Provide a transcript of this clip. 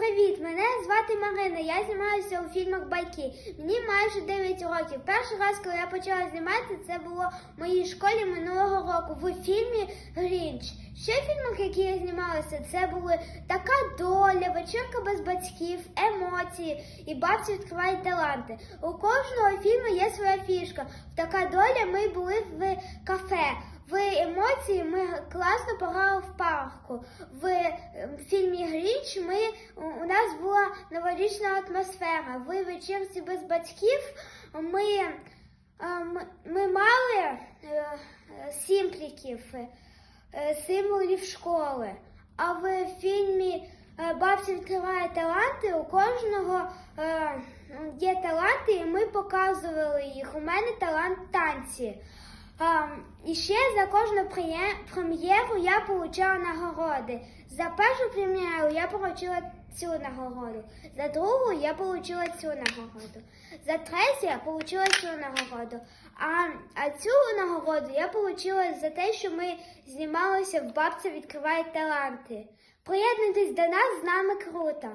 Привіт! Мене звати Марина. Я знімаюся у фільмах Байки. Мені майже 9 років. Перший раз, коли я почала знімати, це було в моїй школі минулого року в фільмі Грінч. Ще в фільмах, які я знімалася, це були така доля, вечірка без батьків, емоції і бабці відкривають таланти. У кожного фільму є своя фішка. В така доля ми були в кафе. В емоції ми класно пограли в парку. В е, фільмі Грінч ми у нас була новорічна атмосфера. В вечірці без батьків ми, е, ми мали е, сімпліків, символів школи. А в фільмі Бабці відкриває таланти. У кожного є таланти, і ми показували їх. У мене талант танці. А, і ще за кожну прем'єру я отримала нагороди. За першу прем'єру я отримала цю нагороду. За другу я отримала цю нагороду. За третю я отримала цю нагороду. А, а цю нагороду я отримала за те, що ми знімалися в Бабця відкриває таланти. Приєднуйтесь до нас, з нами круто.